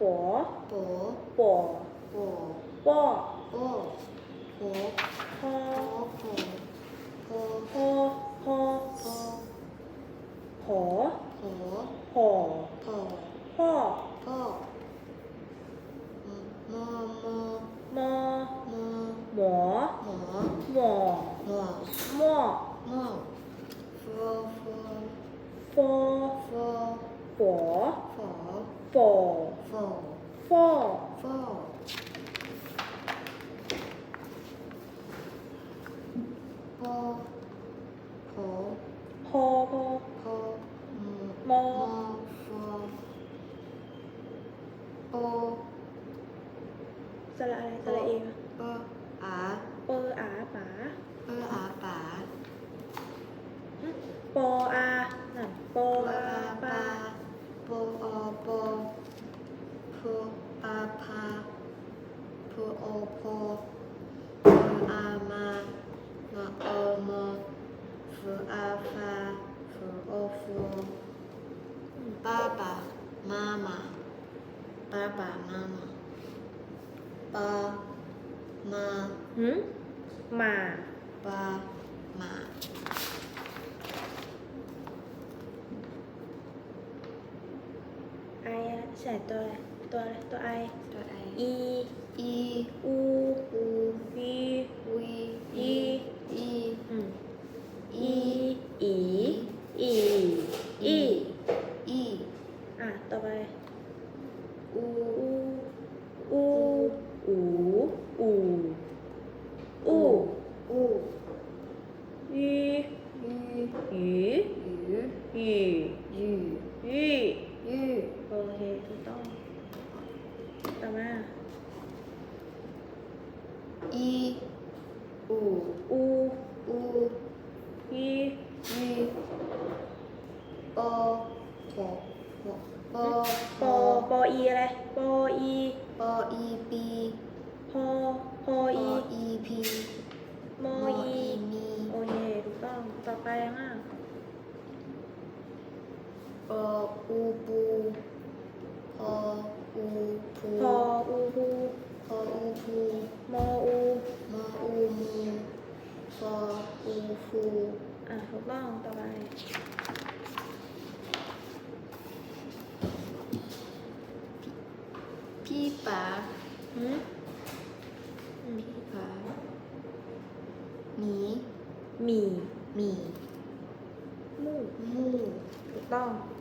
ปัวโปปัวโปป้อโปโปพอโปโปพอพอโปหอโหหอ โผพ่อพ่อมอมอมอมอหมอหมอหมอหมอหม้อหม้อฟอฟอฟอฟอฝอฝอฝอฟอฟอฟอพอโผพอพอพอมมอฟอโปสระอะไรสระเองเปออาเปออาป๋าเปออาป๋า ปออานั่นปอ โป อา อา ปา ปาโปออโปโพปาพาโพ โอโพโพอามามาโอโมฟูอาฟาฟูโอฟูป้าปามามาป้าปามามาปามา หืมหมา ปามา ไออะ ใส่ตัวอะไรตัวอะไรตัวไอตัวไออีอีอู อู วี วี อี อี อืม อี อี อี อี อี อี อะ ต่อไป อู อู อู อู อู อู อู ยี ยู หยี ยู หยี ยู ยี ยู โอเคถูกต้อง ต่อมา อีอูอูอูยียูปอปอปอปอปออีอะไรปออีปออีปีพอพอปออีอีพีมออีมีโอเคถูกต้องต่อไปยังอะปออูปูพออูพูพออูพูพออูพูมอ ฟู อะถูกต้องต่อไปพี่ป๋าหืมอืมพี่ป๋าหมีหมีหมี มูมูถูกต้องม